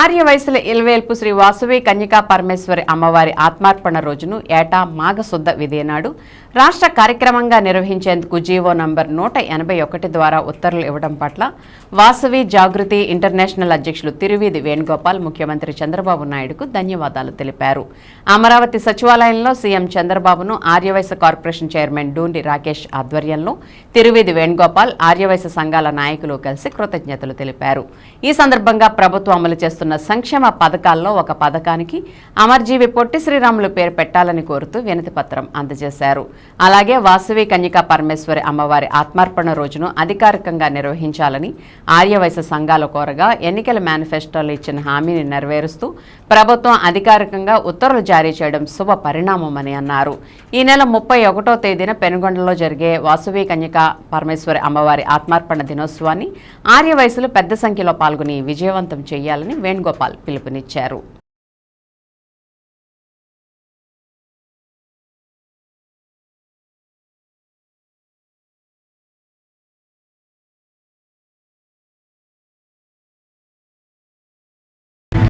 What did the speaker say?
ఆర్య వయసుల ఇలవేల్పు శ్రీ వాసవి కన్యకా పరమేశ్వరి అమ్మవారి ఆత్మార్పణ రోజును ఏటా మాఘశుద్ధ విదేనాడు రాష్ట్ర కార్యక్రమంగా నిర్వహించేందుకు జీవో నంబర్ నూట ఎనభై ఒకటి ద్వారా ఉత్తర్వులు ఇవ్వడం పట్ల వాసవి జాగృతి ఇంటర్నేషనల్ అధ్యక్షులు తిరువీధి వేణుగోపాల్ ముఖ్యమంత్రి చంద్రబాబు నాయుడుకు ధన్యవాదాలు తెలిపారు. అమరావతి సచివాలయంలో సీఎం చంద్రబాబును ఆర్యవైశ్య కార్పొరేషన్ చైర్మన్ డూండి రాకేష్ ఆధ్వర్యంలో తిరువీధి వేణుగోపాల్ ఆర్యవైశ్య సంఘాల నాయకులు కలిసి కృతజ్ఞతలు తెలిపారు. ఈ సందర్భంగా ప్రభుత్వం అమలు చేస్తున్న సంక్షేమ పథకాల్లో ఒక పథకానికి అమర్జీవి పొట్టి శ్రీరాములు పేరు పెట్టాలని కోరుతూ వినతి పత్రం అందజేశారు. అలాగే వాసవి కన్యకా పరమేశ్వరి అమ్మవారి ఆత్మార్పణ రోజును అధికారికంగా నిర్వహించాలని ఆర్యవైశ్య సంఘాల కోరగా ఎన్నికల మేనిఫెస్టోలో ఇచ్చిన హామీని నెరవేరుస్తూ ప్రభుత్వం అధికారికంగా ఉత్తర్వులు జారీ చేయడం శుభ పరిణామమని అన్నారు. ఈ నెల ముప్పై ఒకటో తేదీన పెనుగొండలో జరిగే వాసవి కన్యకా పరమేశ్వరి అమ్మవారి ఆత్మార్పణ దినోత్సవాన్ని ఆర్యవయసులు పెద్ద సంఖ్యలో పాల్గొని విజయవంతం చేయాలని వేణుగోపాల్ పిలుపునిచ్చారు